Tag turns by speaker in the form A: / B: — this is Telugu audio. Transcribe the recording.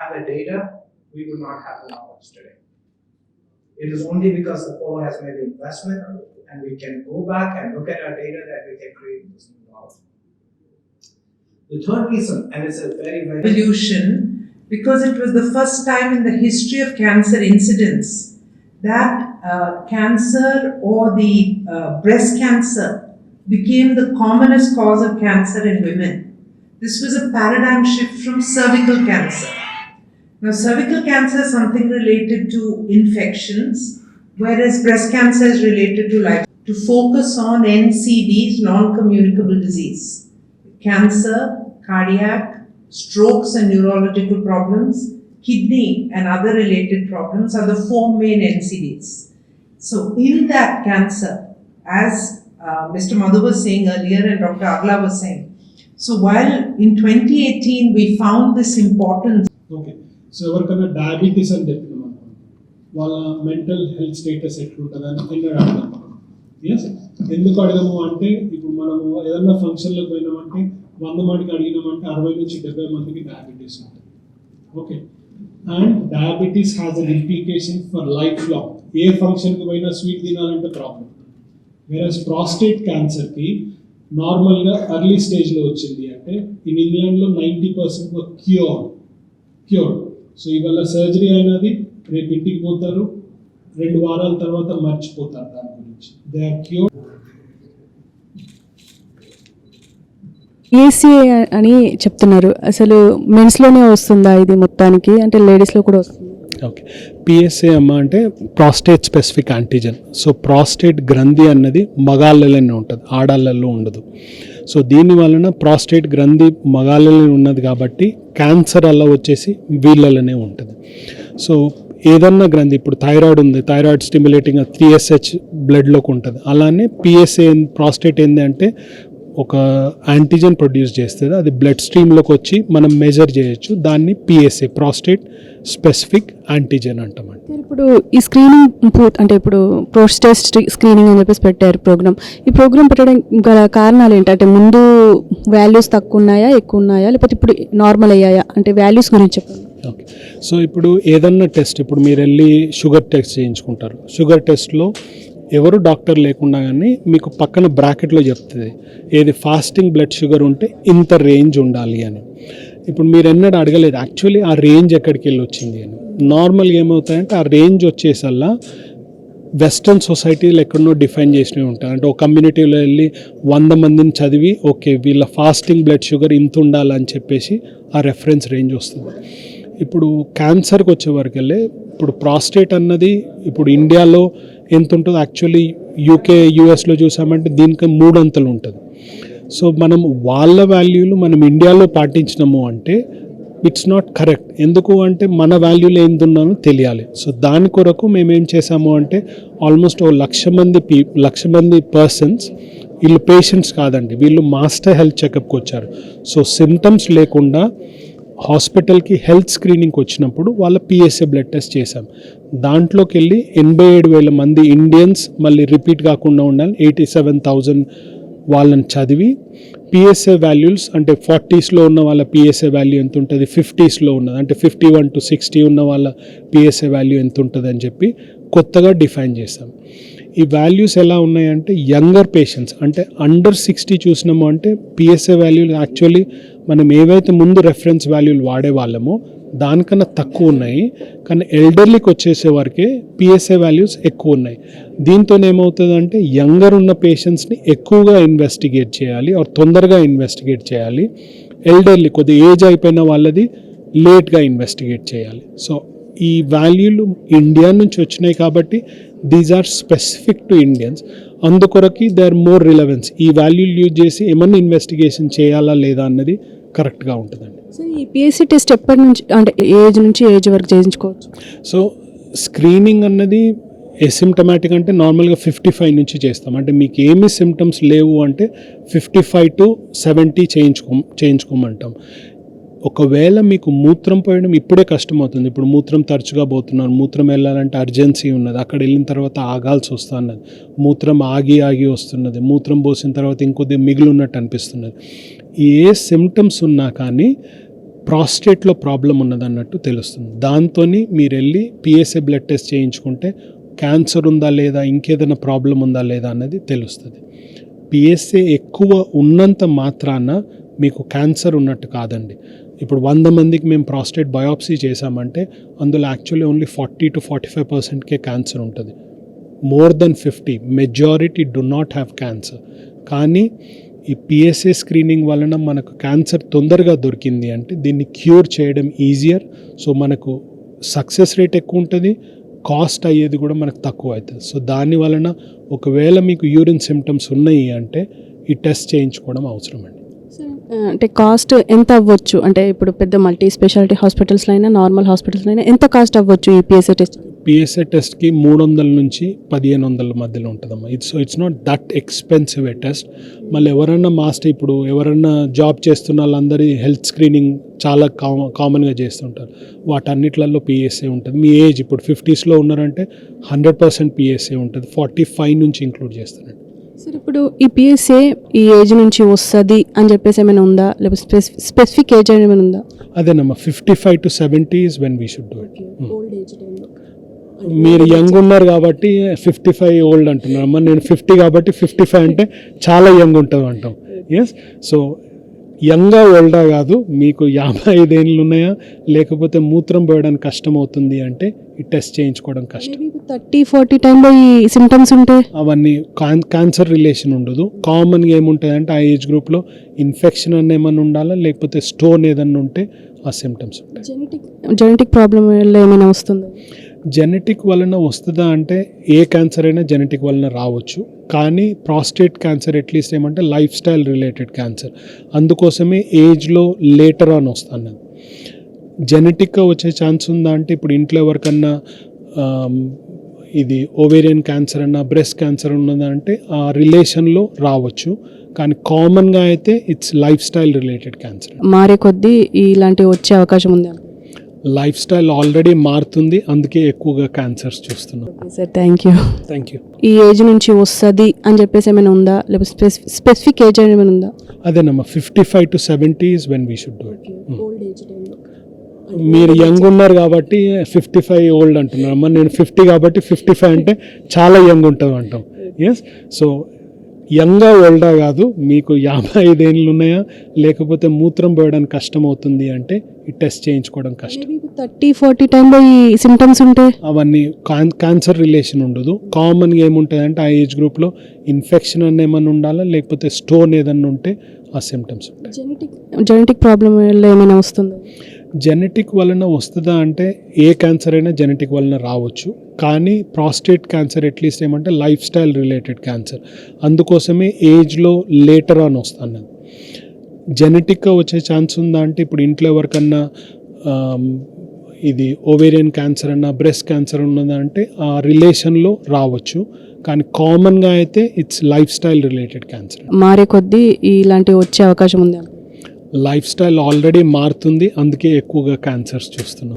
A: have the data, we would not have the knowledge today. It is only because the Apollo has made the investment and we can go back and look at our data that we can create this new knowledge. The third reason, and it's a very, very
B: revolution because it was the first time in the history of cancer incidence that uh, cancer or the uh, breast cancer became the commonest cause of cancer in women. This was a paradigm shift from cervical cancer. Now, cervical cancer is something related to infections, whereas breast cancer is related to life. To focus on NCDs, non communicable disease, cancer, cardiac, strokes and neurological problems, kidney and other related problems are the four main NCDs. So, in that cancer, as uh, Mr. Madhu was saying earlier and Dr. Agla was saying, so while in 2018 we found this importance
C: okay so ఎవరికైనా డయాబెటీస్ అని చెప్పినాం అనుకోండి వాళ్ళ మెంటల్ హెల్త్ స్టేటస్ ఎట్లుంటుంది అని ఎన్నో ఎస్ ఎందుకు అడగము అంటే ఇప్పుడు మనము ఏదన్నా ఫంక్షన్లకు పోయినామంటే వంద మందికి అడిగినామంటే అరవై నుంచి డెబ్బై మందికి డయాబెటీస్ ఉంటుంది. Okay and diabetes has an implication for life long ఏ ఫంక్షన్కి పోయినా స్వీట్ తినాలంటే ప్రాబ్లం వేరస్ ప్రాస్టేట్ క్యాన్సర్కి నార్మల్గా ఎర్లీ స్టేజ్లో వచ్చింది అంటే ఇన్ ఇంగ్లాండ్లో ninety percent cure cure so ఇవాళ సర్జరీ అయినది రేపు ఇంటికి పోతారు. రెండు వారాల తర్వాత మర్చిపోతారు దాని గురించి. దే ఆర్ క్యూర్
D: ఈసీఏ అని చెప్తున్నారు. అసలు మెన్స్లోనే వస్తుందా ఇది మొత్తానికి? అంటే లేడీస్లో కూడా వస్తుంది?
C: ఓకే పిఎస్ఏ అమ్మ అంటే prostate specific antigen so prostate గ్రంథి అన్నది మగాళ్ళలోనే ఉంటుంది ఆడాళ్ళల్లో ఉండదు. సో దీని వలన ప్రాస్టేట్ గ్రంథి మగాళ్ళలో ఉన్నది కాబట్టి క్యాన్సర్ అలా వచ్చేసి వీళ్ళలోనే ఉంటుంది. సో ఏదన్నా గ్రంథి ఇప్పుడు థైరాయిడ్ ఉంది థైరాయిడ్ స్టిమ్యులేటింగ్ త్రీఎస్హెచ్ బ్లడ్లోకి ఉంటుంది. అలానే పిఎస్ఏ ప్రాస్టేట్ ఏంటి అంటే ఒక యాంటీజన్ ప్రొడ్యూస్ చేస్తుంది అది బ్లడ్ స్ట్రీమ్లోకి వచ్చి మనం మెజర్ చేయొచ్చు. దాన్ని పిఎస్ఏ ప్రాస్టేట్ స్పెసిఫిక్ యాంటీజన్ అంటామండి
D: సార్, ఇప్పుడు ఈ స్క్రీనింగ్ అంటే ఇప్పుడు ప్రోస్టెస్ట్ స్క్రీనింగ్ అని చెప్పేసి పెట్టారు ప్రోగ్రామ్ ఈ ప్రోగ్రామ్ పెట్టడం గల కారణాలు ఏంటంటే ముందు వాల్యూస్ తక్కువ ఉన్నాయా ఎక్కువ ఉన్నాయా లేకపోతే ఇప్పుడు నార్మల్ అయ్యాయా? అంటే వాల్యూస్ గురించి చెప్పండి.
C: ఓకే సో ఇప్పుడు ఏదన్నా టెస్ట్ ఇప్పుడు మీరు వెళ్ళి షుగర్ టెస్ట్ చేయించుకుంటారు. షుగర్ టెస్ట్లో ఎవరు డాక్టర్ లేకుండా కానీ మీకు పక్కన బ్రాకెట్లో చెప్తుంది ఏది ఫాస్టింగ్ బ్లడ్ షుగర్ ఉంటే ఇంత రేంజ్ ఉండాలి అని. ఇప్పుడు మీరు ఎన్నడూ అడగలేదు యాక్చువల్లీ ఆ రేంజ్ ఎక్కడికి వెళ్ళి వచ్చింది అని. నార్మల్గా ఏమవుతాయంటే ఆ రేంజ్ వచ్చేసల్లా వెస్ట్రన్ సొసైటీలు ఎక్కడనో డిఫైన్ చేసినవి ఉంటాయి. అంటే ఒక కమ్యూనిటీలో వెళ్ళి వంద మందిని చదివి ఓకే వీళ్ళ ఫాస్టింగ్ బ్లడ్ షుగర్ ఇంత ఉండాలని చెప్పేసి ఆ రెఫరెన్స్ రేంజ్ వస్తుంది. ఇప్పుడు క్యాన్సర్కి వచ్చే వెళ్ళి ఇప్పుడు ప్రాస్టేట్ అన్నది ఇప్పుడు ఇండియాలో ఎంత ఉంటుందో యాక్చువల్లీ యూకే యూఎస్లో చూసామంటే దీనికి మూడంతలు ఉంటుంది. సో మనం వాళ్ళ వాల్యూలు మనం ఇండియాలో పాటించినాము అంటే ఇట్స్ నాట్ కరెక్ట్ ఎందుకు అంటే మన వాల్యూలు ఏందున్నానో తెలియాలి. సో దాని కొరకు మేమేం చేసాము అంటే ఆల్మోస్ట్ ఓ లక్ష మంది పీ లక్ష మంది పర్సన్స్ వీళ్ళు పేషెంట్స్ కాదండి. వీళ్ళు మాస్టర్ హెల్త్ చెకప్కి వచ్చారు సో సిమ్టమ్స్ లేకుండా హాస్పిటల్కి హెల్త్ స్క్రీనింగ్కి వచ్చినప్పుడు వాళ్ళ పిఎస్ఏ బ్లడ్ టెస్ట్ చేశాం. దాంట్లోకి వెళ్ళి ఎనభై ఏడు వేల మంది ఇండియన్స్ మళ్ళీ రిపీట్ కాకుండా ఉండాలి ఎయిటీ సెవెన్ థౌజండ్ వాళ్ళని చదివి పిఎస్ఏ వాల్యూస్ అంటే ఫార్టీస్లో ఉన్న వాళ్ళ పిఎస్ఏ వాల్యూ ఎంత ఉంటుంది ఫిఫ్టీస్లో ఉన్నది. అంటే ఫిఫ్టీ వన్ టు సిక్స్టీ ఉన్న వాళ్ళ పిఎస్ఏ వాల్యూ ఎంత ఉంటుంది అని చెప్పి కొత్తగా డిఫైన్ చేసాం ఈ వాల్యూస్ ఎలా ఉన్నాయంటే యంగర్ పేషెంట్స్ అంటే అండర్ సిక్స్టీ చూసినాము అంటే పిఎస్ఏ వాల్యూలు యాక్చువల్లీ మనం ఏవైతే ముందు రెఫరెన్స్ వాల్యూలు వాడేవాళ్ళమో దానికన్నా తక్కువ ఉన్నాయి. కానీ ఎల్డర్లీకి వచ్చేసేవరకే పిఎస్ఏ వాల్యూస్ ఎక్కువ ఉన్నాయి. దీంతో ఏమవుతుందంటే యంగర్ ఉన్న పేషెంట్స్ని ఎక్కువగా ఇన్వెస్టిగేట్ చేయాలి ఆర్ తొందరగా ఇన్వెస్టిగేట్ చేయాలి. ఎల్డర్లీ కొద్ది ఏజ్ అయిపోయిన వాళ్ళది లేట్గా ఇన్వెస్టిగేట్ చేయాలి. సో ఈ వాల్యూలు ఇండియా నుంచి వచ్చినాయి కాబట్టి these are specific to Indians అందుకొరకి they are more relevance ఈ వాల్యూలు యూజ్ చేసి ఏమన్నా ఇన్వెస్టిగేషన్ చేయాలా లేదా అన్నది కరెక్ట్గా ఉంటుందండి.
D: సో ఈ పిఎస్సి టెస్ట్ ఎప్పటి నుంచి అంటే ఏజ్ నుంచి ఏజ్ వరకు చేయించుకోవచ్చు?
C: సో స్క్రీనింగ్ అన్నది ఎసిమ్టమాటిక్ అంటే నార్మల్గా ఫిఫ్టీ ఫైవ్ నుంచి చేస్తాం. అంటే మీకు ఏమి సిమ్టమ్స్ లేవు అంటే ఫిఫ్టీ ఫైవ్ టు సెవెంటీ చేయించుకో చేయించుకోమంటాం. ఒకవేళ మీకు మూత్రం పోయడం ఇప్పుడే కష్టమవుతుంది. ఇప్పుడు మూత్రం తరచుగా పోతున్నారు. మూత్రం వెళ్ళాలంటే అర్జెన్సీ ఉన్నది. అక్కడ వెళ్ళిన తర్వాత ఆగాల్సి వస్తున్నది. మూత్రం ఆగి ఆగి వస్తున్నది. మూత్రం పోసిన తర్వాత ఇంకొద్ది మిగిలి ఉన్నట్టు అనిపిస్తున్నది. ఏ సిమ్టమ్స్ ఉన్నా కానీ ప్రాస్టేట్లో ప్రాబ్లం ఉన్నదన్నట్టు తెలుస్తుంది. దాంతో మీరు వెళ్ళి పిఎస్ఏ బ్లడ్ టెస్ట్ చేయించుకుంటే క్యాన్సర్ ఉందా లేదా? ఇంకేదైనా ప్రాబ్లం ఉందా లేదా అన్నది తెలుస్తుంది. పిఎస్ఏ ఎక్కువ ఉన్నంత మాత్రాన మీకు క్యాన్సర్ ఉన్నట్టు కాదండి. ఇప్పుడు వంద మందికి మేము ప్రాస్టేట్ బయాప్సీ చేశామంటే అందులో actually only forty to forty five పర్సెంట్కే cancer ఉంటుంది. More than fifty majority do not have cancer కానీ ఈ పిఎస్ఏ స్క్రీనింగ్ వలన మనకు క్యాన్సర్ తొందరగా దొరికింది అంటే దీన్ని క్యూర్ చేయడం ఈజియర్ సో మనకు సక్సెస్ రేట్ ఎక్కువ ఉంటుంది కాస్ట్ అయ్యేది కూడా మనకు తక్కువ అవుతుంది. సో దాని వలన ఒకవేళ మీకు యూరిన్ సిమ్టమ్స్ ఉన్నాయి అంటే ఈ టెస్ట్ చేయించుకోవడం అవసరం అండి
D: అంటే కాస్ట్ ఎంత అవ్వచ్చు? అంటే ఇప్పుడు పెద్ద మల్టీ స్పెషాలిటీ హాస్పిటల్స్లో అయినా నార్మల్ హాస్పిటల్స్లో అయినా ఎంత కాస్ట్ అవ్వచ్చు ఈ పిఎస్ఏ టెస్ట్
C: పిఎస్ఏ టెస్ట్కి మూడు వందల నుంచి పదిహేను వందల మధ్యలో ఉంటుందమ్మా. It's so it's not that expensive a test మళ్ళీ ఎవరన్నా మాస్టర్ ఇప్పుడు ఎవరన్నా జాబ్ చేస్తున్న వాళ్ళందరి హెల్త్ స్క్రీనింగ్ చాలా కామ కామన్గా చేస్తుంటారు. వాటన్నిట్లలో పిఎస్ఏ ఉంటుంది. మీ ఏజ్ ఇప్పుడు ఫిఫ్టీస్లో ఉన్నారంటే హండ్రెడ్ పర్సెంట్ పిఎస్ఏ ఉంటుంది. ఫార్టీ ఫైవ్ నుంచి ఇంక్లూడ్ చేస్తారండి
D: సార్ ఇప్పుడు ఈ పిఎస్ఏ ఈ ఏజ్ నుంచి వస్తుంది అని చెప్పేసి ఏమైనా ఉందా? లేకపోతే స్పెసి స్పెసిఫిక్ ఏజ్ ఏమైనా ఉందా?
C: అదేనమ్మా fifty five to seventy is when we should do it మీరు యంగ్ ఉన్నారు కాబట్టి ఫిఫ్టీ ఫైవ్ ఓల్డ్ అంటున్నారు అమ్మ. నేను ఫిఫ్టీ కాబట్టి ఫిఫ్టీ ఫైవ్ అంటే చాలా యంగ్ ఉంటుంది అంటాం. ఎస్ సో యంగా ఓల్డా కాదు మీకు యాభై ఐదేళ్ళు ఉన్నాయా? లేకపోతే మూత్రం పోయడానికి కష్టం అవుతుంది అంటే ఈ టెస్ట్ చేయించుకోవడం కష్టం.
D: థర్టీ ఫార్టీ టైంలో ఈ సిమ్టమ్స్ ఉంటే?
C: అవన్నీ క్యాన్సర్ రిలేషన్ ఉండదు. కామన్గా ఏముంటుంది అంటే ఆ ఏజ్ గ్రూప్లో ఇన్ఫెక్షన్ అన్న ఏమన్నా ఉండాలా? లేకపోతే స్టోన్ ఏదన్నా ఉంటే ఆ సిమ్టమ్స్ ఉంటాయి.
D: జెనెటిక్ జెనెటిక్ ప్రాబ్లం వల్ల ఏమైనా వస్తుందా?
C: జెనెటిక్ వలన వస్తుందా అంటే ఏ క్యాన్సర్ అయినా జెనెటిక్ వలన రావచ్చు. కానీ ప్రాస్టేట్ క్యాన్సర్ అట్లీస్ట్ ఏమంటే లైఫ్ స్టైల్ రిలేటెడ్ క్యాన్సర్ అందుకోసమే ఏజ్లో లేటర్ ఆన్ వస్తాను జెనెటిక్గా వచ్చే ఛాన్స్ ఉందా అంటే ఇప్పుడు ఇంట్లో ఎవరికన్నా ఇది ఓవేరియన్ క్యాన్సర్ అన్న బ్రెస్ట్ క్యాన్సర్ ఉన్నదా అంటే ఆ రిలేషన్లో రావచ్చు. కానీ కామన్గా అయితే it's lifestyle related cancer
D: మారే కొద్దీ ఇలాంటివి వచ్చే అవకాశం ఉంది
C: లైఫ్ స్టైల్ ఆల్రెడీ మారుతుంది అందుకే ఎక్కువగా క్యాన్సర్స్ చూస్తున్నాం.
D: Sir thank you
C: thank you
D: ఈ ఏజ్ నుంచి వస్తుంది అని చెప్పేసి ఏమైనా ఉందా? లేకపోతే స్పెసి స్పెసిఫిక్ ఏజ్ ఏమైనా ఉందా?
C: అదేనమ్మా fifty five to seventy is when we should do it మీరు యంగ్ ఉన్నారు కాబట్టి ఫిఫ్టీ ఫైవ్ ఓల్డ్ అంటున్నారు. అమ్మ నేను ఫిఫ్టీ కాబట్టి ఫిఫ్టీ ఫైవ్ అంటే చాలా యంగ్ ఉంటుంది అంటాం. ఎస్ సో యంగా ఓల్డా కాదు మీకు యాభై ఐదేళ్ళు ఉన్నాయా? లేకపోతే మూత్రం పోయడానికి కష్టం అవుతుంది అంటే ఈ టెస్ట్ చేయించుకోవడం కష్టం.
D: థర్టీ ఫార్టీ టైంలో ఈ సిమ్టమ్స్ ఉంటే?
C: అవన్నీ క్యాన్సర్ రిలేషన్ ఉండదు. కామన్గా ఏముంటుంది అంటే ఆ ఏజ్ గ్రూప్లో ఇన్ఫెక్షన్ అన్న ఏమన్నా ఉండాలా? లేకపోతే స్టోన్ ఏదన్నా ఉంటే ఆ సిమ్టమ్స్ ఉంటాయి.
D: జెనెటిక్ జెనెటిక్ ప్రాబ్లం ఏమైనా వస్తుందా?
C: జెనెటిక్ వలన వస్తుందా అంటే ఏ క్యాన్సర్ అయినా జెనెటిక్ వలన రావచ్చు. కానీ ప్రాస్టేట్ క్యాన్సర్ అట్లీస్ట్ ఏమంటే లైఫ్ స్టైల్ రిలేటెడ్ క్యాన్సర్. అందుకోసమే ఏజ్లో లేటర్ ఆన్ వస్తాను. జెనెటిక్గా వచ్చే ఛాన్స్ ఉందా అంటే ఇప్పుడు ఇంట్లో ఎవరికన్నా ఇది ఓవేరియన్ క్యాన్సర్ అన్న బ్రెస్ట్ క్యాన్సర్ ఉన్నదా అంటే ఆ రిలేషన్లో రావచ్చు. కానీ కామన్గా అయితే it's lifestyle related cancer
D: మారే కొద్దీ ఇలాంటివి వచ్చే అవకాశం ఉంది
C: లైఫ్ స్టైల్ ఆల్రెడీ మారుతుంది అందుకే ఎక్కువగా క్యాన్సర్స్ చూస్తున్నాం.